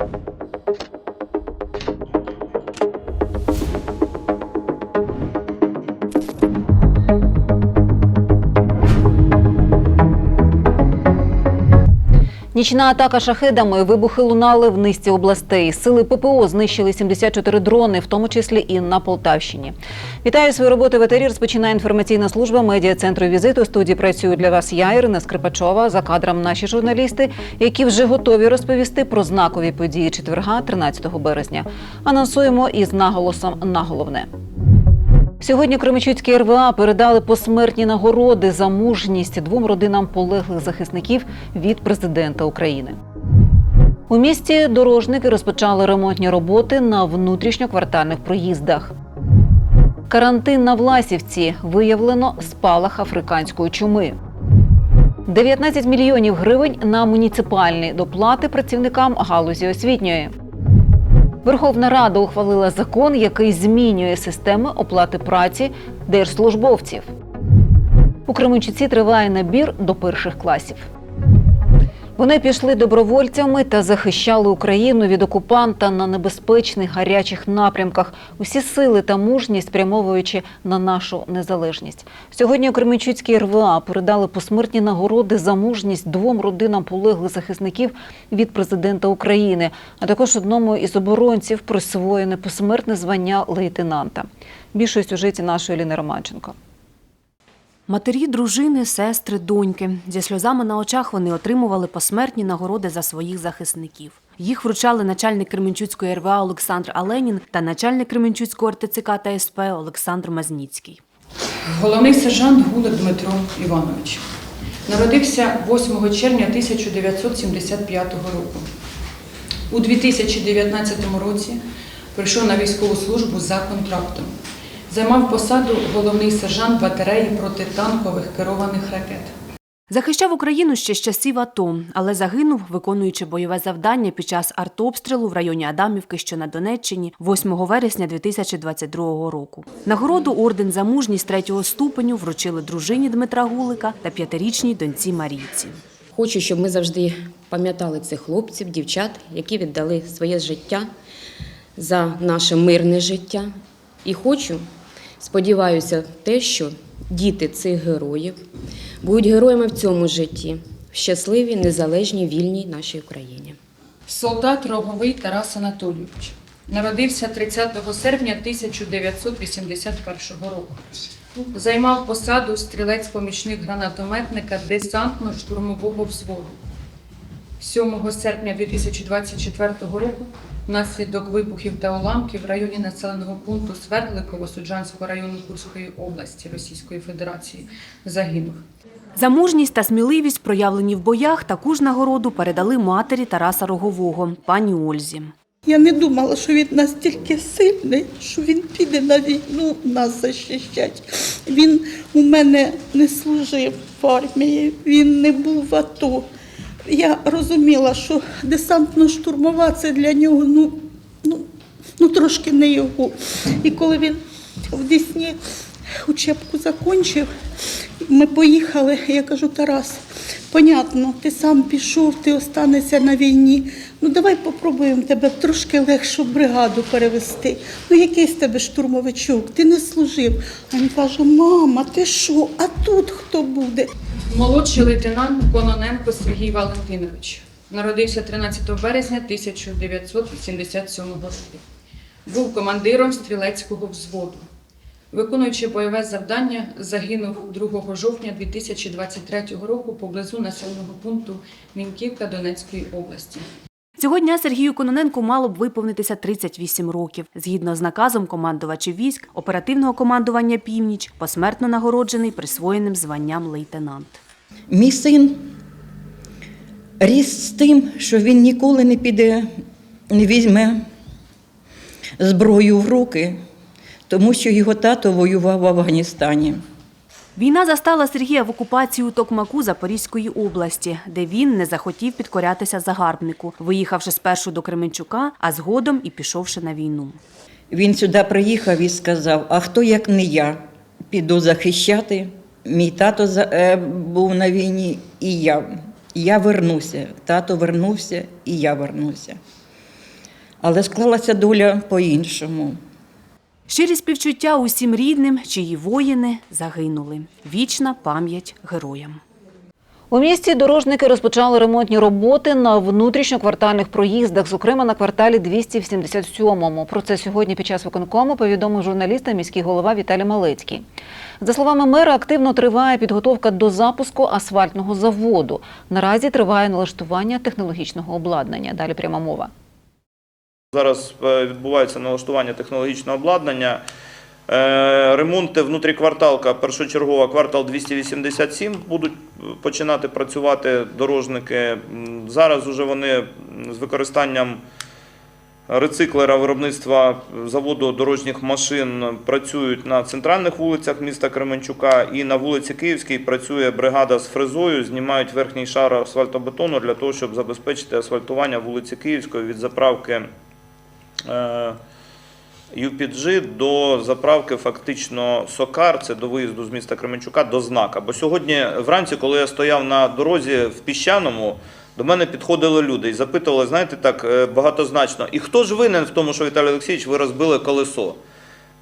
you Нічна атака шахедами, вибухи лунали в низці областей. Сили ППО знищили 74 дрони, в тому числі і на Полтавщині. Вітаю свою роботу в етері. Розпочинає інформаційна служба медіа центру візиту. Студії працюю для вас я, Ірина Скрипачова. За кадром наші журналісти, які вже готові розповісти про знакові події четверга, 13 березня. Анонсуємо із наголосом на головне. Сьогодні Кременчуцькій РВА передали посмертні нагороди за мужність двом родинам полеглих захисників від президента України. У місті дорожники розпочали ремонтні роботи на внутрішньоквартальних проїздах. Карантин на Власівці виявлено спалах африканської чуми. 19 мільйонів гривень на муніципальні доплати працівникам галузі освітньої. Верховна Рада ухвалила закон, який змінює системи оплати праці держслужбовців. У Кременчуці триває набір до перших класів. Вони пішли добровольцями та захищали Україну від окупанта на небезпечних гарячих напрямках. Усі сили та мужність спрямовуючи на нашу незалежність. Сьогодні у Кременчуцькій РВА передали посмертні нагороди за мужність двом родинам полеглих захисників від президента України, а також одному із оборонців присвоєне посмертне звання лейтенанта. Більше сюжеті нашої Ліни Романченко. Матері, дружини, сестри, доньки. Зі сльозами на очах вони отримували посмертні нагороди за своїх захисників. Їх вручали начальник Кременчуцької РВА Олександр Аленін та начальник Кременчуцького РТЦК та СП Олександр Мазніцький. Головний сержант Гулик Дмитро Іванович. Народився 8 червня 1975 року. У 2019 році прийшов на військову службу за контрактом. Займав посаду головний сержант батареї протитанкових керованих ракет. Захищав Україну ще з часів АТО, але загинув, виконуючи бойове завдання під час артобстрілу в районі Адамівки, що на Донеччині, 8 вересня 2022 року. Нагороду орден за мужність третього ступеню вручили дружині Дмитра Гулика та п'ятирічній доньці Марійці. Хочу, щоб ми завжди пам'ятали цих хлопців, дівчат, які віддали своє життя за наше мирне життя. І хочу, сподіваюся, те, що діти цих героїв будуть героями в цьому житті, в щасливій, незалежній, вільній нашій Україні. Солдат Роговий Тарас Анатолійович. Народився 30 серпня 1981 року. Займав посаду стрілець-помічник гранатометника десантно-штурмового взводу. 7 серпня 2024 року внаслідок вибухів та уламків в районі населеного пункту Свердликово Суджанського району Курської області Російської Федерації загинув. За мужність та сміливість, проявлені в боях, таку ж нагороду передали матері Тараса Рогового, пані Ользі. Я не думала, що він настільки сильний, що він піде на війну нас захищати. Він у мене не служив в армії, він не був в АТО. Я розуміла, що десантно-штурмова це для нього ну, ну, ну трошки не його. І коли він в Десні учебку закінчив, ми поїхали, я кажу, Тарас, понятно, ти сам пішов, ти останешся на війні. Ну давай попробуємо тебе трошки легшу бригаду перевести. Ну який з тебе штурмовичок? Ти не служив. А він каже, мама, ти що? А тут хто буде? Молодший лейтенант Кононенко Сергій Валентинович. Народився 13 березня 1987 року. Був командиром стрілецького взводу. Виконуючи бойове завдання, загинув 2 жовтня 2023 року поблизу населеного пункту Мінківка Донецької області. Цього дня Сергію Кононенку мало б виповнитися 38 років. Згідно з наказом командувачів військ, оперативного командування «Північ» посмертно нагороджений присвоєним званням лейтенант. Мій син ріс з тим, що він ніколи не піде, не візьме зброю в руки, тому що його тато воював в Афганістані. Війна застала Сергія в окупації у Токмаку Запорізької області, де він не захотів підкорятися загарбнику, виїхавши спершу до Кременчука, а згодом і пішовши на війну. Він сюди приїхав і сказав: а хто як не я піду захищати? Мій тато е, був на війні, і я. Я вернуся. Тато вернувся, і я вернуся. Але склалася доля по-іншому. Щирі співчуття усім рідним, чиї воїни загинули. Вічна пам'ять героям. У місті дорожники розпочали ремонтні роботи на внутрішньоквартальних проїздах, зокрема на кварталі 277-му. Про це сьогодні під час виконкому повідомив журналістам міський голова Віталій Малецький. За словами мера, активно триває підготовка до запуску асфальтного заводу. Наразі триває налаштування технологічного обладнання. Далі пряма мова. Зараз е, відбувається налаштування технологічного обладнання. Е, Ремонти внутрікварталка, першочергова квартал 287 будуть е, починати працювати дорожники. Зараз уже вони з використанням рециклера виробництва заводу дорожніх машин працюють на центральних вулицях міста Кременчука і на вулиці Київській працює бригада з фрезою, знімають верхній шар асфальтобетону для того, щоб забезпечити асфальтування вулиці Київської від заправки UPG до заправки фактично Сокар, це до виїзду з міста Кременчука, до знака. Бо сьогодні вранці, коли я стояв на дорозі в Піщаному, до мене підходили люди і запитували, знаєте, так е, багатозначно, і хто ж винен в тому, що Віталій Олексійович, ви розбили колесо?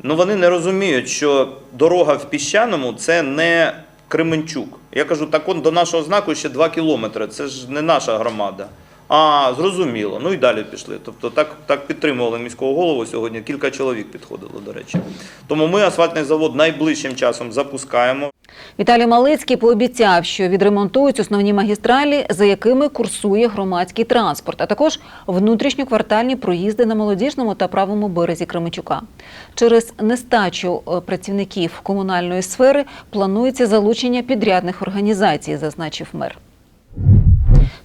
Ну вони не розуміють, що дорога в Піщаному це не Кременчук. Я кажу, так он до нашого знаку ще 2 кілометри, це ж не наша громада. А, зрозуміло. Ну і далі пішли. Тобто так, так підтримували міського голову сьогодні. Кілька чоловік підходило, до речі. Тому ми асфальтний завод найближчим часом запускаємо. Віталій Малицький пообіцяв, що відремонтують основні магістралі, за якими курсує громадський транспорт, а також внутрішньоквартальні проїзди на молодіжному та правому березі Кременчука. Через нестачу е, працівників комунальної сфери планується залучення підрядних організацій, зазначив мер.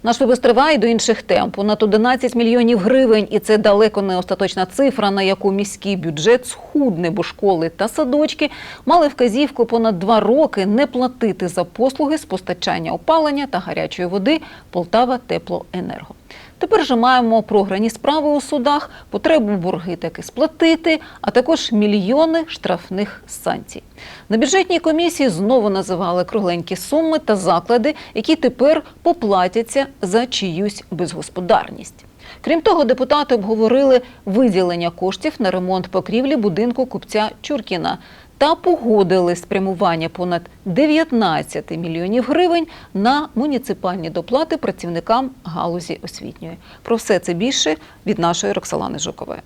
Наш випуск триває до інших тем. Понад 11 мільйонів гривень, і це далеко не остаточна цифра, на яку міський бюджет схудне, бо школи та садочки мали вказівку понад два роки не платити за послуги з постачання опалення та гарячої води Полтава Теплоенерго. Тепер же маємо програні справи у судах, потребу борги таки сплатити, а також мільйони штрафних санкцій. На бюджетній комісії знову називали кругленькі суми та заклади, які тепер поплатяться за чиюсь безгосподарність. Крім того, депутати обговорили виділення коштів на ремонт покрівлі будинку купця Чуркіна та погодили спрямування понад 19 мільйонів гривень на муніципальні доплати працівникам галузі освітньої. Про все це більше від нашої Роксолани Жукової.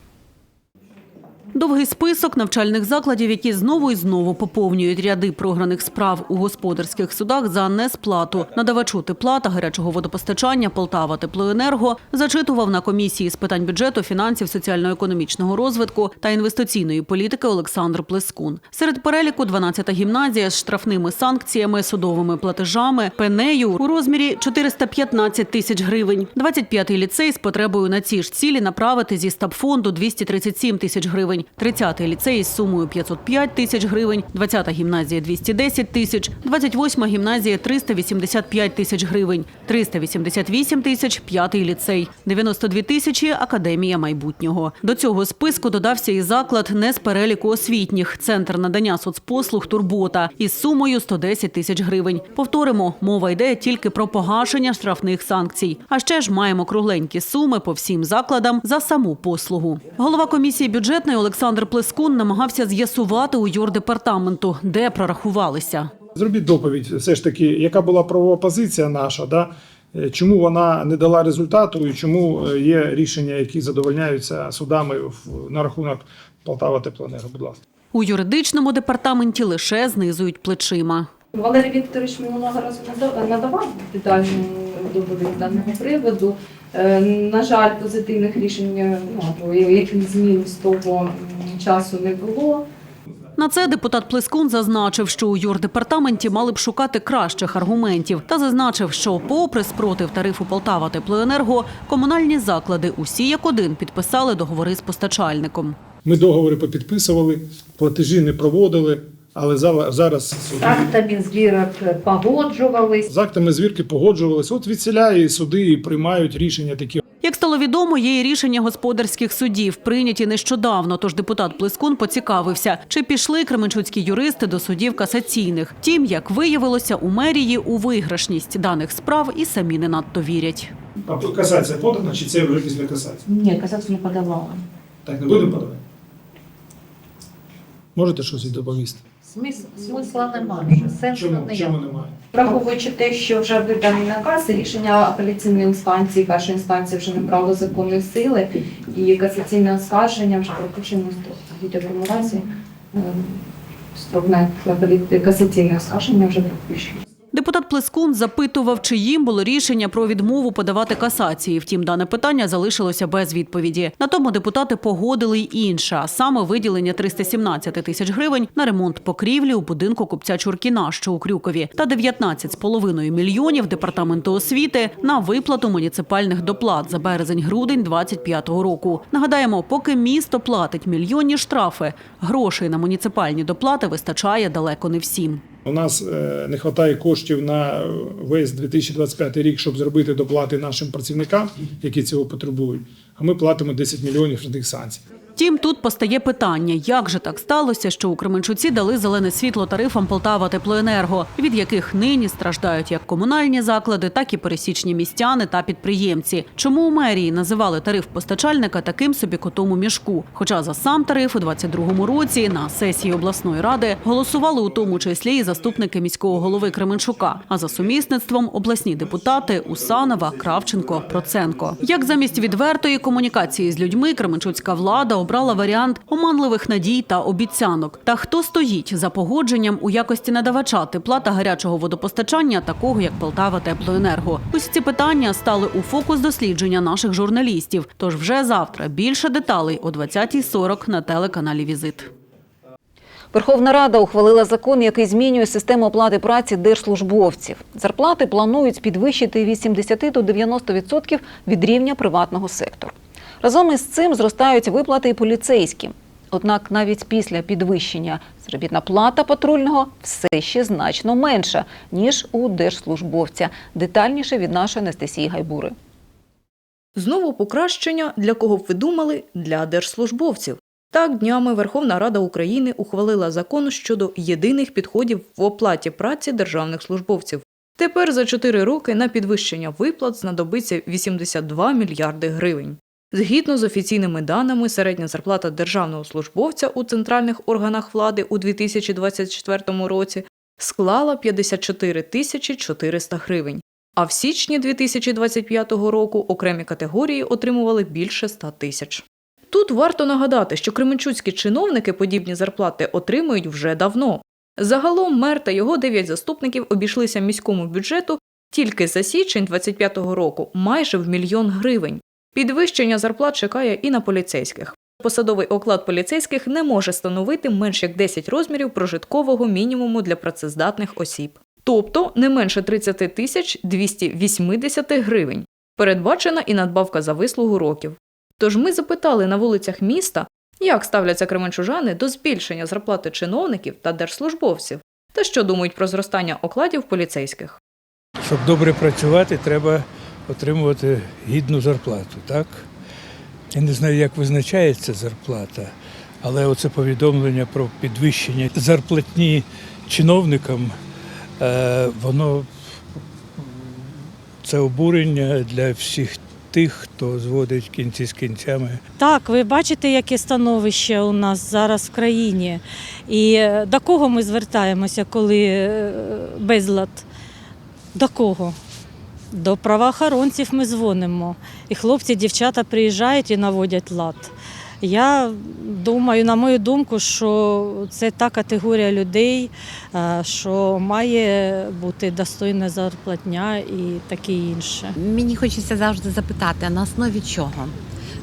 Довгий список навчальних закладів, які знову і знову поповнюють ряди програних справ у господарських судах за несплату надавачу тепла та гарячого водопостачання Полтава Теплоенерго зачитував на комісії з питань бюджету, фінансів, соціально-економічного розвитку та інвестиційної політики Олександр Плескун. Серед переліку 12-та гімназія з штрафними санкціями, судовими платежами, пенею у розмірі 415 тисяч гривень. 25-й ліцей з потребою на ці ж цілі направити зі стабфонду 237 тисяч гривень. 30-й ліцей з сумою 505 тисяч гривень, 20-та гімназія 210 тисяч, 28-ма гімназія 385 тисяч гривень, 388 тисяч – 5-й ліцей, 92 тисячі – Академія майбутнього. До цього списку додався і заклад не з переліку освітніх – Центр надання соцпослуг «Турбота» із сумою 110 тисяч гривень. Повторимо, мова йде тільки про погашення штрафних санкцій. А ще ж маємо кругленькі суми по всім закладам за саму послугу. Голова комісії бюджетної Олександр Плескун намагався з'ясувати у юрдепартаменту, де прорахувалися. Зробіть доповідь, все ж таки, яка була правова позиція наша, да? Е, чому вона не дала результату і чому е, є рішення, які задовольняються судами в- на рахунок Полтава Теплоенерго. Будь ласка. У юридичному департаменті лише знизують плечима. Валерій Вікторович минулого разу нада- надавав детальну доповідь з даного приводу. Е, На жаль, позитивних рішень е, ну, або яких змін з того часу не було. На це депутат Плескун зазначив, що у юрдепартаменті мали б шукати кращих аргументів та зазначив, що попри спротив тарифу Полтава Теплоенерго, комунальні заклади усі як один підписали договори з постачальником. Ми договори попідписували, платежі не проводили, але зараз суди актами збірок погоджувались. з актами звірки погоджувалися. От відсіляє суди і приймають рішення такі. Як стало відомо, є і рішення господарських судів, прийняті нещодавно. Тож депутат Плескун поцікавився, чи пішли кременчуцькі юристи до судів касаційних. Втім, як виявилося, у мерії у виграшність даних справ і самі не надто вірять. А касація подана, чи це вже після касації? Ні, касацію не подавала. Так не будемо подавати? Можете щось доповісти? Смисла немає, сенсу Чому, немає? Враховуючи те, що вже виданий наказ, рішення апеляційної інстанції, першої інстанції вже набрало законної сили, і касаційне оскарження вже пропущено. В будь-якому разі ем, строк на касаційне оскарження вже пропущено. Депутат Плескун запитував, чи їм було рішення про відмову подавати касації. Втім, дане питання залишилося без відповіді. На тому депутати погодили й інше, а саме виділення 317 тисяч гривень на ремонт покрівлі у будинку купця Чуркіна, що у Крюкові, та 19,5 мільйонів департаменту освіти на виплату муніципальних доплат за березень-грудень 25-го року. Нагадаємо, поки місто платить мільйонні штрафи, грошей на муніципальні доплати вистачає далеко не всім. У нас е, не вистачає коштів на весь 2025 рік, щоб зробити доплати нашим працівникам, які цього потребують. А ми платимо 10 мільйонів штрафних санкцій. Втім, тут постає питання, як же так сталося, що у Кременчуці дали зелене світло тарифам Полтава Теплоенерго, від яких нині страждають як комунальні заклади, так і пересічні містяни та підприємці. Чому у мерії називали тариф постачальника таким собі котом у мішку? Хоча за сам тариф у 22-му році на сесії обласної ради голосували у тому числі і заступники міського голови Кременчука, а за сумісництвом обласні депутати Усанова, Кравченко, Проценко. Як замість відвертої комунікації з людьми Кременчуцька влада обрала варіант оманливих надій та обіцянок. Та хто стоїть за погодженням у якості надавача тепла та гарячого водопостачання, такого як Полтава Теплоенерго? Ось ці питання стали у фокус дослідження наших журналістів. Тож вже завтра більше деталей о 20.40 на телеканалі Візит. Верховна Рада ухвалила закон, який змінює систему оплати праці держслужбовців. Зарплати планують підвищити від 70 до 90% від рівня приватного сектору. Разом із цим зростають виплати і поліцейським. Однак навіть після підвищення заробітна плата патрульного все ще значно менша, ніж у держслужбовця. Детальніше від нашої Анастасії Гайбури. Знову покращення, для кого б ви думали, для держслужбовців. Так, днями Верховна Рада України ухвалила закон щодо єдиних підходів в оплаті праці державних службовців. Тепер за 4 роки на підвищення виплат знадобиться 82 мільярди гривень. Згідно з офіційними даними, середня зарплата державного службовця у центральних органах влади у 2024 році склала 54 тисячі 400 гривень. А в січні 2025 року окремі категорії отримували більше 100 тисяч. Тут варто нагадати, що кременчуцькі чиновники подібні зарплати отримують вже давно. Загалом мер та його дев'ять заступників обійшлися міському бюджету тільки за січень 2025 року майже в мільйон гривень. Підвищення зарплат чекає і на поліцейських. Посадовий оклад поліцейських не може становити менш як 10 розмірів прожиткового мінімуму для працездатних осіб, тобто не менше 30 тисяч 280 гривень. Передбачена і надбавка за вислугу років. Тож ми запитали на вулицях міста, як ставляться кременчужани до збільшення зарплати чиновників та держслужбовців, та що думають про зростання окладів поліцейських. Щоб добре працювати, треба отримувати гідну зарплату, так? Я не знаю, як визначається зарплата, але оце повідомлення про підвищення зарплатні чиновникам, е, воно це обурення для всіх тих, хто зводить кінці з кінцями. Так, ви бачите, яке становище у нас зараз в країні. І е, до кого ми звертаємося, коли е, безлад? До кого? До правоохоронців ми дзвонимо. І хлопці, дівчата приїжджають і наводять лад. Я думаю, на мою думку, що це та категорія людей, е, що має бути достойна зарплатня і таке інше. Мені хочеться завжди запитати, а на основі чого?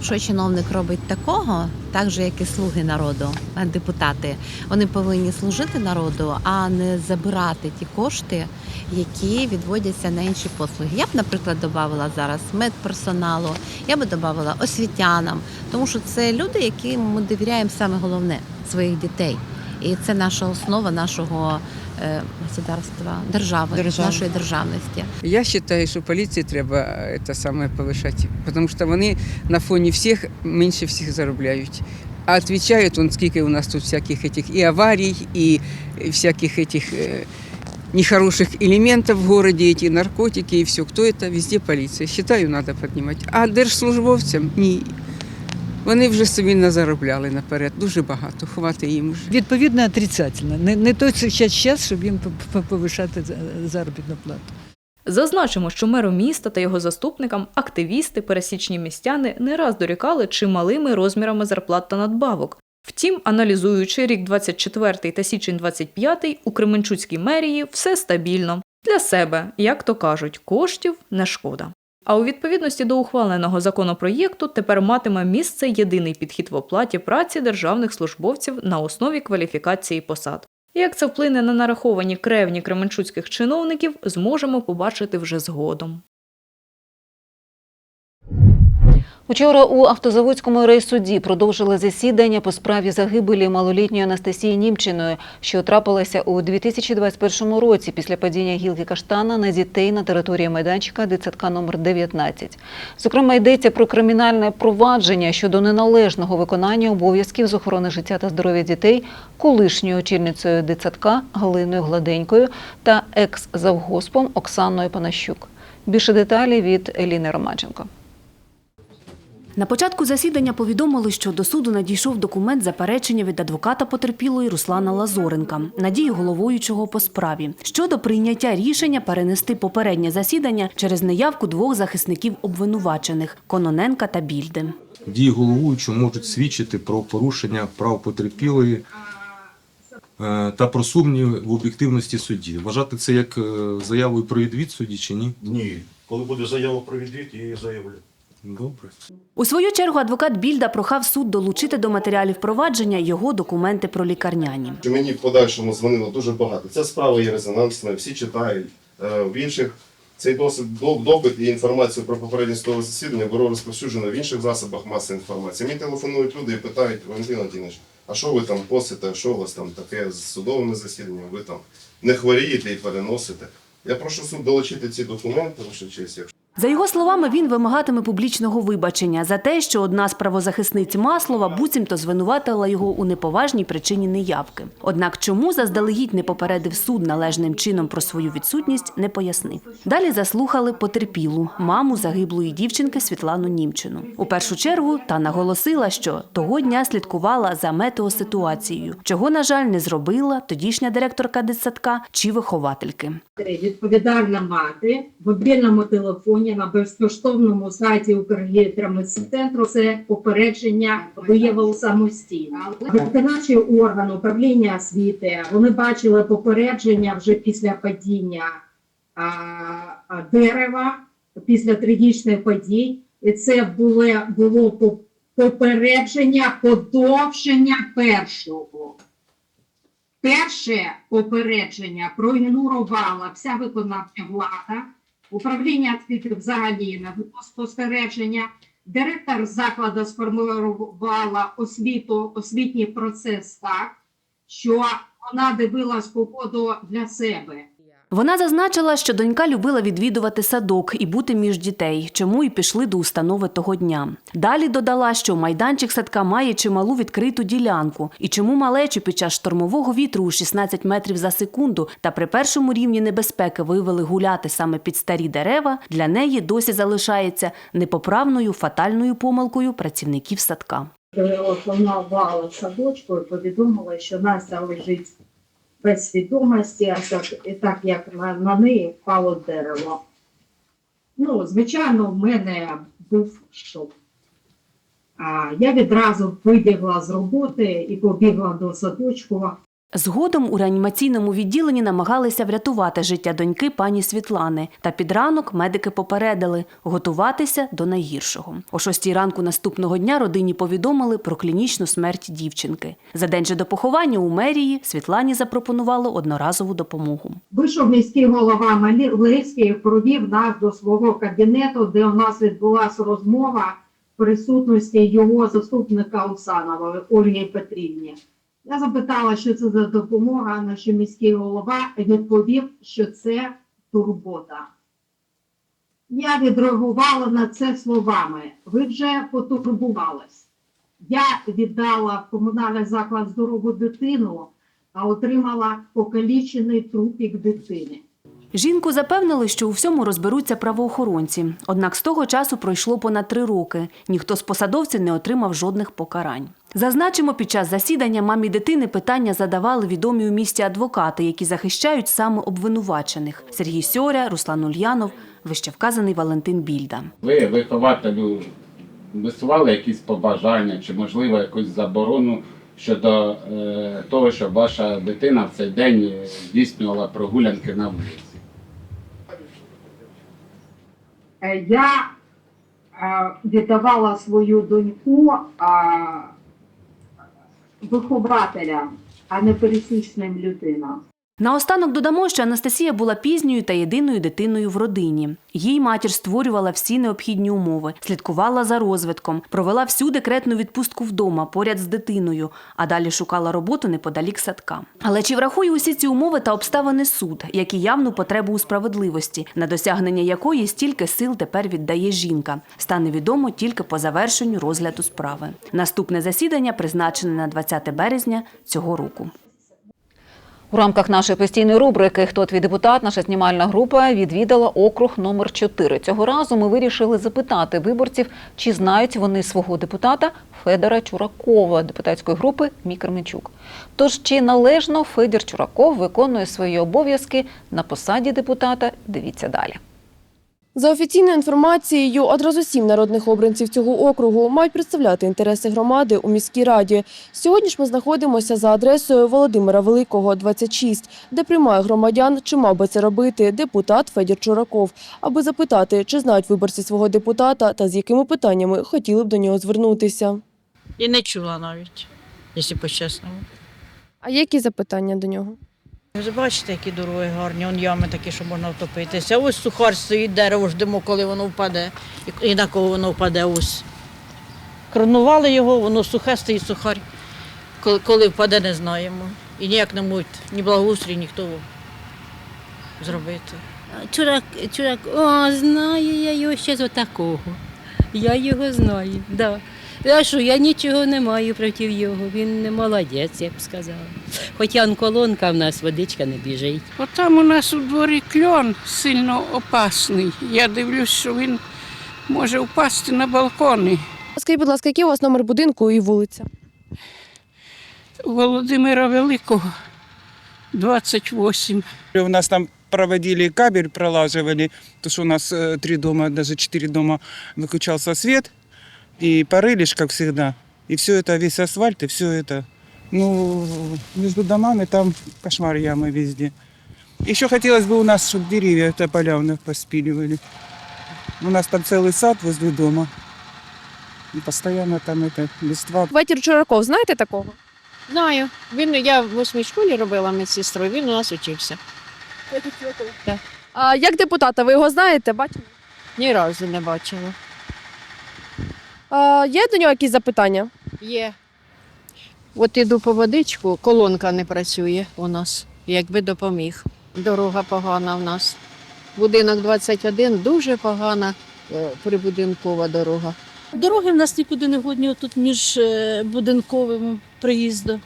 Що чиновник робить такого, так же як і слуги народу, депутати. Вони повинні служити народу, а не забирати ті кошти, які відводяться на інші послуги. Я б, наприклад, додавала зараз медперсоналу, я би додавала освітянам, тому що це люди, яким ми довіряємо саме головне своїх дітей. І це наша основа нашого е, государства, держави, Держави. нашої державності. Я вважаю, що поліції треба це саме повишати, тому що вони на фоні всіх менше всіх заробляють. А відповідають, он, скільки у нас тут всяких этих і аварій, і всяких этих, е, нехороших элементов в городе, эти наркотики и все. Кто это? Везде полиция. Считаю, надо поднимать. А держслужбовцям ні. Вони вже собі назаробляли наперед. Дуже багато. Хватить їм вже. Відповідно, отрицательно. Не, не той зараз час, щоб їм п- п- повишати за- заробітну плату. Зазначимо, що меру міста та його заступникам активісти, пересічні містяни не раз дорікали чималими розмірами зарплат та надбавок. Втім, аналізуючи рік 24 та січень 25, у Кременчуцькій мерії все стабільно. Для себе, як то кажуть, коштів не шкода. А у відповідності до ухваленого законопроєкту тепер матиме місце єдиний підхід в оплаті праці державних службовців на основі кваліфікації посад. Як це вплине на нараховані кревні кременчуцьких чиновників, зможемо побачити вже згодом. Учора у автозаводському райсуді продовжили засідання по справі загибелі малолітньої Анастасії Німчиної, що трапилася у 2021 році після падіння гілки каштана на дітей на території майданчика дитсадка номер 19. Зокрема, йдеться про кримінальне провадження щодо неналежного виконання обов'язків з охорони життя та здоров'я дітей колишньою очільницею дитсадка Галиною Гладенькою та екс-завгоспом Оксаною Панащук. Більше деталі від Еліни Ромаченко. На початку засідання повідомили, що до суду надійшов документ заперечення від адвоката потерпілої Руслана Лазоренка, надії головуючого по справі щодо прийняття рішення перенести попереднє засідання через неявку двох захисників обвинувачених Кононенка та Більди. Дії головуючого можуть свідчити про порушення прав потерпілої е, та про сумніви в об'єктивності судді. Вважати це як е, заявою про відвід судді чи ні? Ні. Коли буде заява про відвід, я її заявлю. Добре. У свою чергу адвокат Більда прохав суд долучити до матеріалів провадження його документи про лікарняні. Мені в подальшому дзвонило дуже багато. Ця справа є резонансною, всі читають. Е, В інших цей досить допит і інформацію про попереднє судове засідання було розповсюджено в інших засобах масової інформації. Мені телефонують люди і питають, Валентин Антінович, а що ви там посите, що у вас там таке з судовими засіданнями, ви там не хворієте і переносите. Я прошу суд долучити ці документи, ваша честь, якщо За його словами, він вимагатиме публічного вибачення за те, що одна з правозахисниць Маслова буцімто звинуватила його у неповажній причині неявки. Однак, чому заздалегідь не попередив суд належним чином про свою відсутність, не пояснив. Далі заслухали потерпілу маму загиблої дівчинки Світлану Німчину. У першу чергу та наголосила, що того дня слідкувала за метеоситуацією, чого, на жаль, не зробила тодішня директорка дитсадка чи виховательки. Відповідальна мати в мобільному телефоні на безкоштовному сайті Укргідромедцентру це попередження виявив самостійно. Виконавчий орган управління освіти вони бачили попередження вже після падіння а, а, дерева, після трагічних подій. І це було, було попередження подовження першого. Перше попередження проігнорувала вся виконавча влада, управління освіти взагалі на спостереження. Директор закладу сформулювала освіту, освітній процес так, що вона дивилась погоду для себе. Вона зазначила, що донька любила відвідувати садок і бути між дітей, чому і пішли до установи того дня. Далі додала, що майданчик садка має чималу відкриту ділянку, і чому малечу під час штормового вітру у 16 метрів за секунду та при першому рівні небезпеки вивели гуляти саме під старі дерева, для неї досі залишається непоправною фатальною помилкою працівників садка. Телефонувала в садочку і повідомила, що Настя лежить без свідомості, а так, як на, на неї впало дерево. Ну, звичайно, в мене був шок. А, я відразу вибігла з роботи і побігла до садочку. Згодом у реанімаційному відділенні намагалися врятувати життя доньки пані Світлани. Та під ранок медики попередили готуватися до найгіршого. О шостій ранку наступного дня родині повідомили про клінічну смерть дівчинки. За день же до поховання у мерії Світлані запропонували одноразову допомогу. Вийшов міський голова Малівський провів нас до свого кабінету, де у нас відбулася розмова в присутності його заступника Усанової Ольги Петрівні. Я запитала, що це за допомога, на що міський голова відповів, що це турбота. Я відреагувала на це словами. Ви вже потурбувались. Я віддала в комунальний заклад здорову дитину, а отримала покалічений трупік дитини. Жінку запевнили, що у всьому розберуться правоохоронці. Однак з того часу пройшло понад три роки. Ніхто з посадовців не отримав жодних покарань. Зазначимо, під час засідання мамі дитини питання задавали відомі у місті адвокати, які захищають саме обвинувачених: Сергій Сьоря, Руслан Ульянов, вищевказаний Валентин Більда. Ви вихователю висували якісь побажання чи, можливо, якусь заборону щодо е, того, щоб ваша дитина в цей день здійснювала прогулянки на вулиці. Е, Я е, віддавала свою доньку а, вихователям, а не пересічним людинам. Наостанок додамо, що Анастасія була пізньою та єдиною дитиною в родині. Їй матір створювала всі необхідні умови, слідкувала за розвитком, провела всю декретну відпустку вдома поряд з дитиною, а далі шукала роботу неподалік садка. Але чи врахує усі ці умови та обставини суд, як і явну потребу у справедливості, на досягнення якої стільки сил тепер віддає жінка, стане відомо тільки по завершенню розгляду справи. Наступне засідання призначене на 20 березня цього року. У рамках нашої постійної рубрики Хто твій депутат? Наша знімальна група відвідала округ номер 4 Цього разу ми вирішили запитати виборців, чи знають вони свого депутата Федора Чуракова, депутатської групи Мікерменчук. Тож чи належно Федір Чураков виконує свої обов'язки на посаді депутата? Дивіться далі. За офіційною інформацією, одразу сім народних обранців цього округу мають представляти інтереси громади у міській раді. Сьогодні ж ми знаходимося за адресою Володимира Великого, 26, де приймає громадян, чи мав би це робити депутат Федір Чураков, аби запитати, чи знають виборці свого депутата та з якими питаннями хотіли б до нього звернутися. І не чула навіть, якщо по-чесному. А які запитання до нього? Ви бачите, які дороги гарні, он ями такі, що можна втопитися. Ось сухар стоїть, дерево ждемо, коли воно впаде. І- на кого воно впаде ось. Кронували його, воно сухе стоїть сухар. Коли впаде, не знаємо. І ніяк не можуть ні благоустрій, ніхто зробити. Чурак, чурак, о, знаю я його ще з отакого. Я його знаю, да. А що, я нічого не маю проти його, він не молодець, я б сказала. Хоча онколонка в нас водичка не біжить. От там у нас у дворі кльон сильно опасний. Я дивлюсь, що він може впасти на балкони. Скажіть, будь ласка, який у вас номер будинку і вулиця? Володимира Великого 28. У нас там проводили кабель, пролаживали, потому что у нас э, три дома, даже четыре дома выключался свет, и порыли ж, как всегда. И все это, весь асфальт, и все это. Ну, между домами там кошмар ямы везде. Еще хотелось бы у нас, чтобы деревья это поля у нас поспиливали. У нас там целый сад возле дома. И постоянно там это листва. Федір Чураков, знаєте такого? Знаю. Він, я в восьмій школі робила медсестрою, він у нас учився. Так. А як депутата, ви його знаєте? Бачили? Ні разу не бачила. А, є до нього якісь запитання? Є. От іду по водичку, колонка не працює у нас, якби допоміг. Дорога погана в нас. Будинок 21 дуже погана е, прибудинкова дорога. Дороги в нас нікуди не годні тут між е, будинковим приїздом.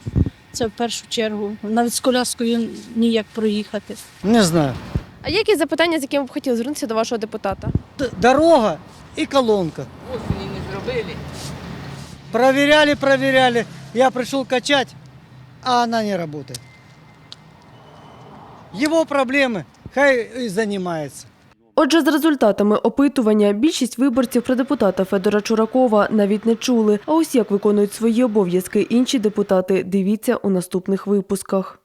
Це в першу чергу. Навіть з коляскою ніяк проїхати. Не знаю. А є якісь запитання, з якими б хотіли звернутися до вашого депутата? Д- Дорога и колонка. Не. Проверяли, проверяли. Я пришел качать, а она не работает. Его проблемы, хай и занимается. Отже, з результатами опитування більшість виборців про депутата Федора Чуракова навіть не чули. А ось як виконують свої обов'язки інші депутати, дивіться у наступних випусках.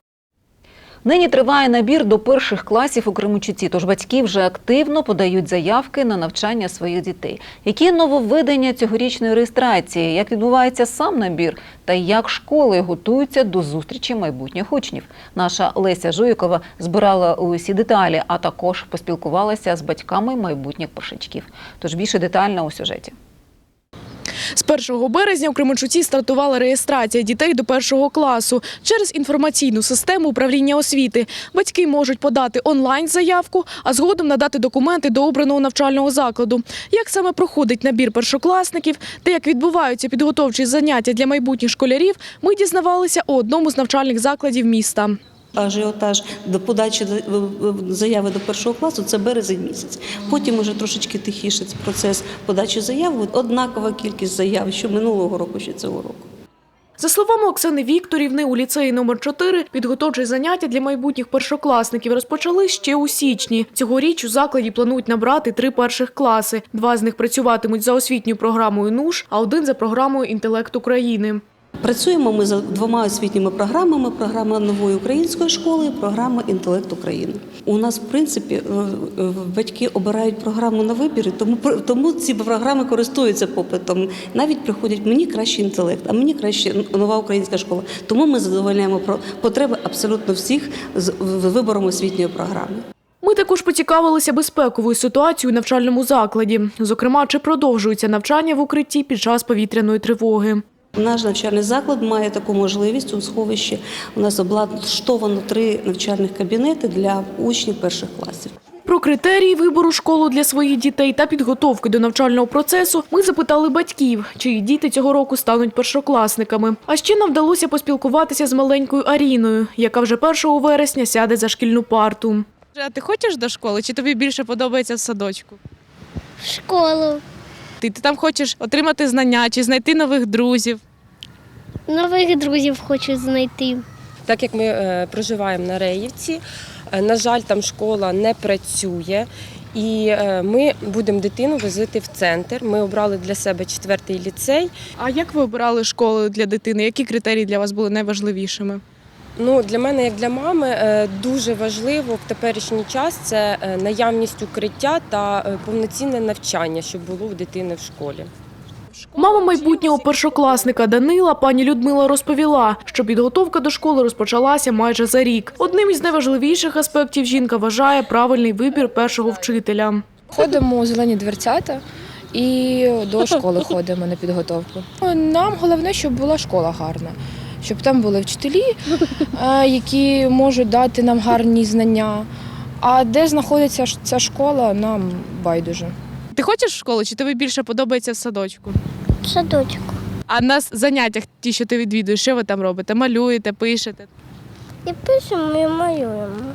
Нині триває набір до перших класів у Кременчуці, тож батьки вже активно подають заявки на навчання своїх дітей. Які нововведення цьогорічної реєстрації, як відбувається сам набір, та як школи готуються до зустрічі майбутніх учнів? Наша Леся Жуйкова збирала усі деталі, а також поспілкувалася з батьками майбутніх першачків. Тож більше детально у сюжеті. З 1 березня у Кременчуці стартувала реєстрація дітей до першого класу через інформаційну систему управління освіти. Батьки можуть подати онлайн заявку, а згодом надати документи до обраного навчального закладу. Як саме проходить набір першокласників та як відбуваються підготовчі заняття для майбутніх школярів, ми дізнавалися у одному з навчальних закладів міста. Ажіотаж до подачі заяви до першого класу це березень місяць. Потім уже трошечки тихіше процес подачі заяви. Однакова кількість заяв, що минулого року, що цього року. За словами Оксани Вікторівни, у ліцеї номер 4 підготовчі заняття для майбутніх першокласників розпочали ще у січні. Цьогоріч у закладі планують набрати три перших класи. Два з них працюватимуть за освітньою програмою НУШ, а один за програмою Інтелект України. Працюємо ми за двома освітніми програмами: програма нової української школи програма Інтелект України. У нас, в принципі, е, е, батьки обирають програму на вибір, тому тому ці програми користуються попитом. Навіть приходять мені краще інтелект, а мені краще нова українська школа. Тому ми задовольняємо потреби абсолютно всіх з вибором освітньої програми. Ми також поцікавилися безпековою ситуацією у навчальному закладі. Зокрема, чи продовжується навчання в укритті під час повітряної тривоги. Наш навчальний заклад має таку можливість у сховищі. У нас облаштовано три навчальних кабінети для учнів перших класів. Про критерії вибору школи для своїх дітей та підготовки до навчального процесу ми запитали батьків, чиї діти цього року стануть першокласниками. А ще нам вдалося поспілкуватися з маленькою Аріною, яка вже 1 вересня сяде за шкільну парту. А ти хочеш до школи, чи тобі більше подобається в садочку? В школу. Ти, ти там хочеш отримати знання чи знайти нових друзів? Нових друзів хочу знайти. Так як ми е, проживаємо на Реївці, е, на жаль, там школа не працює. І е, ми будемо дитину возити в центр. Ми обрали для себе четвертий ліцей. А як ви обирали школу для дитини? Які критерії для вас були найважливішими? Ну, для мене, як для мами, е, дуже важливо в теперішній час це е, наявність укриття та е, повноцінне навчання, щоб було у дитини в школі. Мама майбутнього першокласника Данила, пані Людмила, розповіла, що підготовка до школи розпочалася майже за рік. Одним із найважливіших аспектів жінка вважає правильний вибір першого вчителя. Ходимо у зелені дверцята і до школи ходимо на підготовку. Нам головне, щоб була школа гарна, щоб там були вчителі, е, які можуть дати нам гарні знання. А де знаходиться ж ця школа, нам байдуже. Ти хочеш в школу, чи тобі більше подобається в садочку? В садочку. А на заняттях, ті, що ти відвідуєш, що ви там робите? Малюєте, пишете? І пишемо, і малюємо.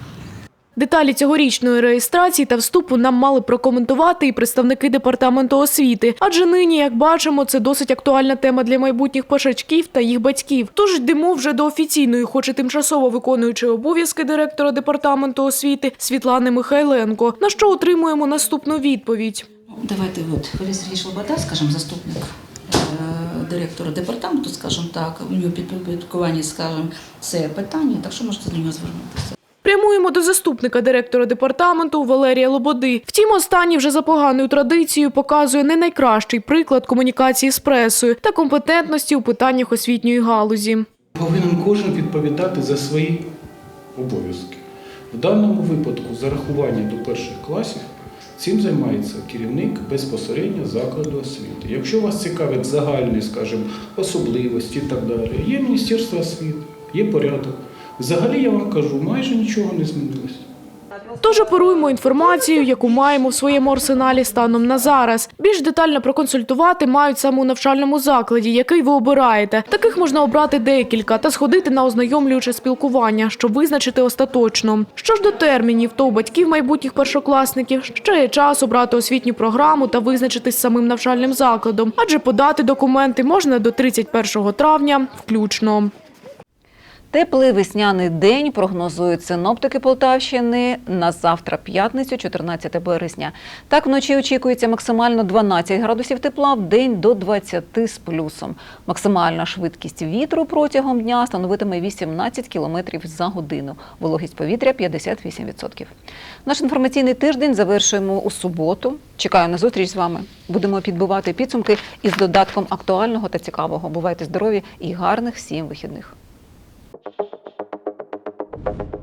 Деталі цьогорічної реєстрації та вступу нам мали прокоментувати і представники департаменту освіти. Адже нині, як бачимо, це досить актуальна тема для майбутніх першачків та їх батьків. Тож йдемо вже до офіційної, хоч і тимчасово виконуючої обов'язки директора департаменту освіти Світлани Михайленко, на що отримуємо наступну відповідь. Давайте от Валерій Сергій Шлобода, скажімо, заступник е, директора департаменту, скажімо так, у нього підпорядкування, скажімо, це питання, так що можете до нього звернутися. Прямуємо до заступника директора департаменту Валерія Лободи. Втім, останній вже за поганою традицією показує не найкращий приклад комунікації з пресою та компетентності у питаннях освітньої галузі. Повинен кожен відповідати за свої обов'язки. В даному випадку зарахування до перших класів цим займається керівник безпосередньо закладу освіти. Якщо вас цікавить загальні, скажімо, особливості і так далі, є Міністерство освіти, є порядок. Взагалі я вам кажу, майже нічого не змінилось. Тож оперуємо інформацією, яку маємо в своєму арсеналі станом на зараз. Більш детально проконсультувати мають саме у навчальному закладі, який ви обираєте. Таких можна обрати декілька та сходити на ознайомлююче спілкування, щоб визначити остаточно. Що ж до термінів, то у батьків майбутніх першокласників ще є час обрати освітню програму та визначитись самим навчальним закладом, адже подати документи можна до 31 травня включно. Теплий весняний день прогнозують синоптики Полтавщини на завтра, п'ятницю, 14 березня. Так вночі очікується максимально 12 градусів тепла, в день до 20 з плюсом. Максимальна швидкість вітру протягом дня становитиме 18 км за годину. Вологість повітря 58%. Наш інформаційний тиждень завершуємо у суботу. Чекаю на зустріч з вами. Будемо підбивати підсумки із додатком актуального та цікавого. Бувайте здорові і гарних всім вихідних. Thank you.